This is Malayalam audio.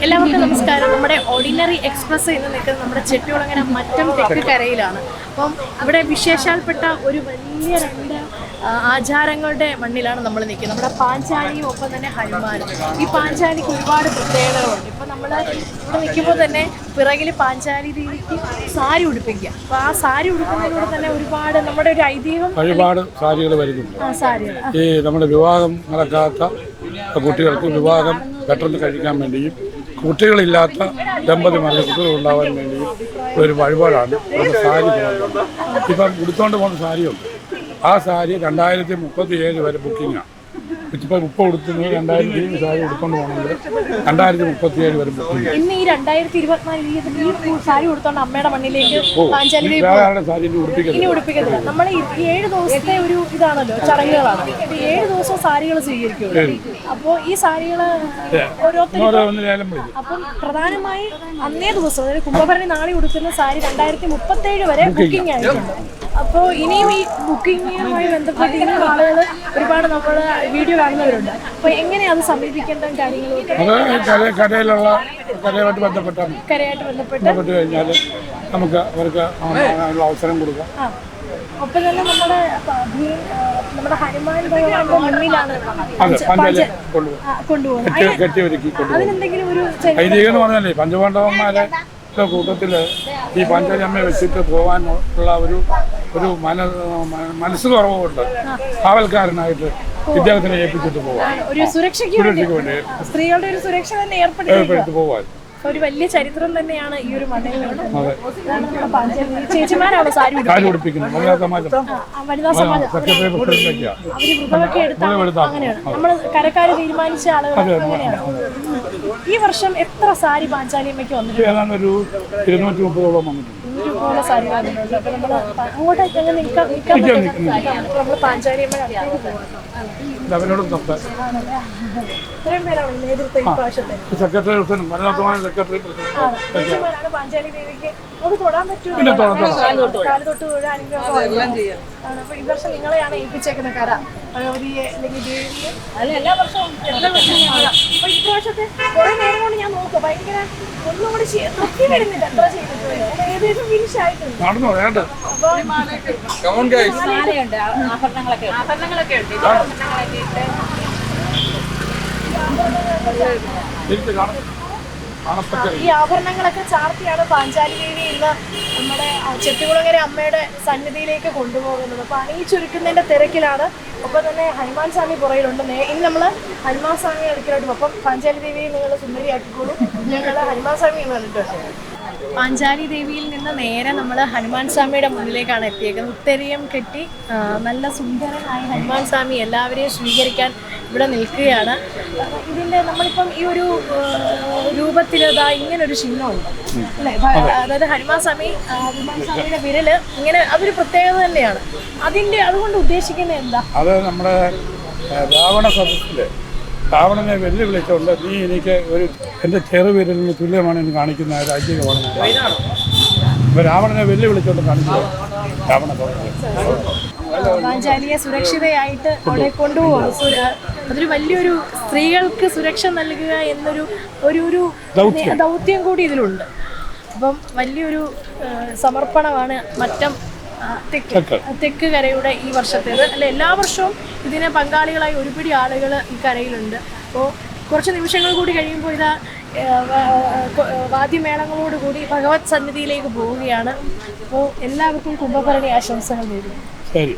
എല്ലാവർക്കും നമസ്കാരം. നമ്മുടെ ഓർഡിനറി എക്സ്പ്രസ് എന്ന് നിൽക്കുന്നത് നമ്മുടെ ചെട്ടികുളങ്ങര മറ്റം തെക്ക് കരയിലാണ് അപ്പം ഇവിടെ വിശേഷാൽപ്പെട്ട ഒരു വലിയ രണ്ട് ആചാരങ്ങളുടെ മണ്ണിലാണ് നമ്മൾ നിൽക്കുന്നത്. നമ്മുടെ പാഞ്ചാലിയും ഒപ്പം തന്നെ ഹനുമാനും. ഈ പാഞ്ചാലിക്ക് ഒരുപാട് പ്രത്യേകതകളുണ്ട്. ഇപ്പം നമ്മൾ ഇവിടെ നിൽക്കുമ്പോൾ തന്നെ പിറകിൽ പാഞ്ചാലി ദേവിക്ക് സാരി ഉടുപ്പിക്കുക. അപ്പോൾ ആ സാരി ഉടുക്കുന്നതിലൂടെ തന്നെ ഒരുപാട് നമ്മുടെ ഒരു ഐതിഹ്യം ഒരുപാട് സാരികൾ വരുന്നു ഈ നമ്മുടെ വിവാഹം നടക്കാത്ത കുട്ടികൾക്ക് വിവാഹം പെട്ടെന്ന് കഴിക്കാൻ വേണ്ടിയും കുട്ടികളില്ലാത്ത ദമ്പതിമാരുടെ കുട്ടികൾ ഉണ്ടാവാൻ വേണ്ടി ഒരു വഴിപാടാണ്. നമ്മുടെ സാരി ഇപ്പം ഉടുത്തോണ്ട് പോകുന്ന സാരിയുണ്ട്. ആ സാരി രണ്ടായിരത്തി മുപ്പത്തി ഏഴ് വരെ ബുക്കിങ്ങാണ്. ഇപ്പം ഇപ്പോൾ കൊടുത്തത് രണ്ടായിരത്തി ഇരുപത് സാരി എടുത്തോണ്ട് പോകണമെങ്കിൽ രണ്ടായിരത്തി മുപ്പത്തി ഏഴ് വരെ ബുക്കിംഗ് ഇന്ന് ഈ രണ്ടായിരത്തി സാരി ഉടുത്തോണ്ട് അമ്മയുടെ മണ്ണിലേക്ക് പാഞ്ചാലി സാരി ഇനി ഉടുപ്പിക്കത്തില്ല? നമ്മൾ ഏഴ് ദിവസത്തെ ഒരു ഇതാണല്ലോ ചടങ്ങുകളാണ്. അപ്പൊ ഏഴ് ദിവസം സാരികൾ സ്വീകരിക്കുമല്ലോ അപ്പോൾ ഈ സാരികൾ ഓരോരുത്തരും ഓരോന്നിലായാലും വിളിക്കും. അപ്പം പ്രധാനമായി അന്നേ ദിവസം അതായത് കുംഭഭരണി നാളെ ഉടുക്കുന്ന സാരി രണ്ടായിരത്തി മുപ്പത്തേഴ് വരെ ബുക്കിംഗ്. ആയിട്ടുണ്ട്. അപ്പോൾ ഇനിയും ഈ ബുക്കിങ്ങുമായി ബന്ധപ്പെട്ട് ഇനിയും ആളുകൾ ഒരുപാട് നമ്മൾ വീഡിയോ കാണുന്നവരുണ്ട്. അപ്പോൾ എങ്ങനെയാണ് അത് സമീപിക്കേണ്ട കാര്യങ്ങളൊക്കെ? കരയിലുള്ള കരയുമായിട്ട്. കരയായിട്ട് ബന്ധപ്പെട്ട്? ബന്ധപ്പെട്ട് കഴിഞ്ഞാൽ നമുക്ക് അവർക്ക് അവസരം കൊടുക്കാം. ഒപ്പം തന്നെ നമ്മുടെ നമ്മുടെ ഹനുമാൻ ഭഗവാന്റെ മുന്നിലാണ് കൊണ്ടുപോകുന്നത് പഞ്ചപാണ്ഡവന്മാരെ കൂട്ടത്തിൽ ഈ പഞ്ചാലി അമ്മയെ വെച്ചിട്ട് പോവാനുള്ള ഒരു ഒരു മന മനസ്സ് കുറവുണ്ട് കാവൽക്കാരനായിട്ട് ഇദ്ദേഹത്തിനെ ഏൽപ്പിച്ചിട്ട് പോവാൻ. ഒരു സുരക്ഷയ്ക്ക് വേണ്ടി സ്ത്രീകളുടെ ഒരു സുരക്ഷ തന്നെ ഏർപ്പെടുത്തി പോവാൻ. ഒരു വലിയ ചരിത്രം തന്നെയാണ് ഈ ഒരു ചേച്ചിമാരാണ് സാരി പിടിപ്പിക്കുന്നത് വനിതാ സമാജം. അവർ വ്രതമൊക്കെ എടുത്താണ് അങ്ങനെയാണ്. നമ്മൾ കരക്കാര് തീരുമാനിച്ച ആളുകൾ അങ്ങനെയാണ്. ഈ വർഷം എത്ര സാരി പാഞ്ചാലിയമ്മയ്ക്ക് വന്നിട്ടുണ്ട്? ഏതാണ്ട് ഒരു ഇരുന്നൂറ്റി മുപ്പതോളം വന്നിട്ടുണ്ട്. ഇതുപോലെ സാരി വന്നിട്ടുണ്ട് അപ്പൊ നമ്മൾ അങ്ങോട്ടേക്ക് അങ്ങ് നിൽക്കാൻ നിൽക്കാൻ പറ്റുന്ന നമ്മൾ പാഞ്ചാലിയമ്മയുടെ അടുത്തേക്ക് പോകാം അവരോട് സംസാരിക്കും ഇത്രയും പേരാണ് നേതൃത്വം ഈ പ്രാവശ്യത്തെ? സെക്രട്ടറി സെക്രട്ടറി പ്രസിഡന്റ് പാഞ്ചാലി ദേവിക്ക്. തൊടാൻ. കാൽ തൊട്ട് അപ്പൊ ഈ വർഷം നിങ്ങളെയാണ് ഏൽപ്പിച്ചേക്കുന്ന കര ഭഗവതിയെ അല്ലെങ്കിൽ ദേവിയെ. അല്ല എല്ലാ വർഷവും എല്ലാ വർഷവും പ്രാവശ്യത്തെ കുറെ നേരം കൊണ്ട് ഞാൻ നോക്കും ഭയങ്കര ഒന്നും കൂടി തൃപ്തി വരുന്നില്ല എത്ര ചെയ്തിട്ടുള്ളത്. ഏകദേശം ഫിനിഷ് ആയിട്ടുണ്ട്. സാരിയുണ്ട് ആഭരണങ്ങളൊക്കെ ഉണ്ട്. ആഭരണങ്ങളൊക്കെ ഉണ്ട്. ആഭരണങ്ങളൊക്കെ ഇട്ട്. ഈ ആഭരണങ്ങളൊക്കെ ചാർത്തിയാണ് പാഞ്ചാലി ദേവി ഇന്ന് നമ്മുടെ ചെട്ടികുളങ്ങര അമ്മയുടെ സന്നിധിയിലേക്ക് കൊണ്ടുപോകുന്നത്. അപ്പൊ അണിയിച്ചൊരുക്കുന്നതിന്റെ തിരക്കിലാണ്. ഒപ്പം തന്നെ ഹനുമാൻ സ്വാമി പുറയിലുണ്ട് ഇനി നമ്മൾ ഹനുമാൻ സ്വാമി അടുക്കലോട്ട് പോകും. അപ്പം പാഞ്ചാലി ദേവിയെ നിങ്ങൾ സുന്ദരിയാക്കിക്കോളൂ. ഞങ്ങൾ ഹനുമാൻ സ്വാമി എന്ന് പറഞ്ഞിട്ട് പാഞ്ചാലി ദേവിയിൽ നിന്ന് നേരെ നമ്മൾ ഹനുമാൻ സ്വാമിയുടെ മുന്നിലേക്കാണ് എത്തിയേക്കുന്നത്. ഉത്തരീയം കെട്ടി നല്ല സുന്ദരനായ ഹനുമാൻ സ്വാമി എല്ലാവരെയും സ്വീകരിക്കാൻ ഇവിടെ നിൽക്കുകയാണ്. ഇതിന്റെ ഇതിന്റെ നമ്മളിപ്പം ഈ ഒരു രൂപത്തിൽ ഇതാ ഇങ്ങനൊരു ചിഹ്നമുണ്ട്. അല്ലേ? അതായത് ഹനുമാൻ സ്വാമി ഹനുമാൻ സ്വാമിയുടെ വിരൽ ഇങ്ങനെ അതൊരു പ്രത്യേകത തന്നെയാണ്. അതിന്റെ അതുകൊണ്ട് ഉദ്ദേശിക്കുന്നത് എന്താ? അത് നമ്മുടെ രാവണ സദസ്സിൽ രാവണനെ വെല്ലുവിളിച്ചുകൊണ്ട് നീ എനിക്ക് ഒരു എന്റെ ചെറുവിരലിന് തുല്യമാണ് എന്ന് കാണിക്കുന്ന രാജ്യമാണ് അപ്പോൾ രാവണനെ വെല്ലുവിളിച്ചുകൊണ്ട് കാണിച്ചത് രാവണ പാഞ്ചാലിയെ സുരക്ഷിതയായിട്ട് അവിടെ കൊണ്ടുപോകും. അതൊരു വലിയൊരു സ്ത്രീകൾക്ക് സുരക്ഷ നൽകുക എന്നൊരു ഒരു ഒരു ദൗത്യം. കൂടി ഇതിലുണ്ട്. അപ്പം വലിയൊരു സമർപ്പണമാണ് മറ്റം തെക്ക് തെക്ക്. കരയുടെ ഈ വർഷത്തേത്. അല്ല എല്ലാ വർഷവും ഇതിനെ പങ്കാളികളായി ഒരുപിടി ആളുകൾ ഈ കരയിലുണ്ട്. അപ്പോൾ കുറച്ച് നിമിഷങ്ങൾ കൂടി കഴിയുമ്പോൾ ഇതാ ആ, വ- വാദ്യമേളങ്ങളോട് കൂടി ഭഗവത് സന്നിധിയിലേക്ക് പോവുകയാണ്. അപ്പോൾ എല്ലാവർക്കും കുംഭഭരണി ആശംസകൾ നേരുന്നു. ശരി.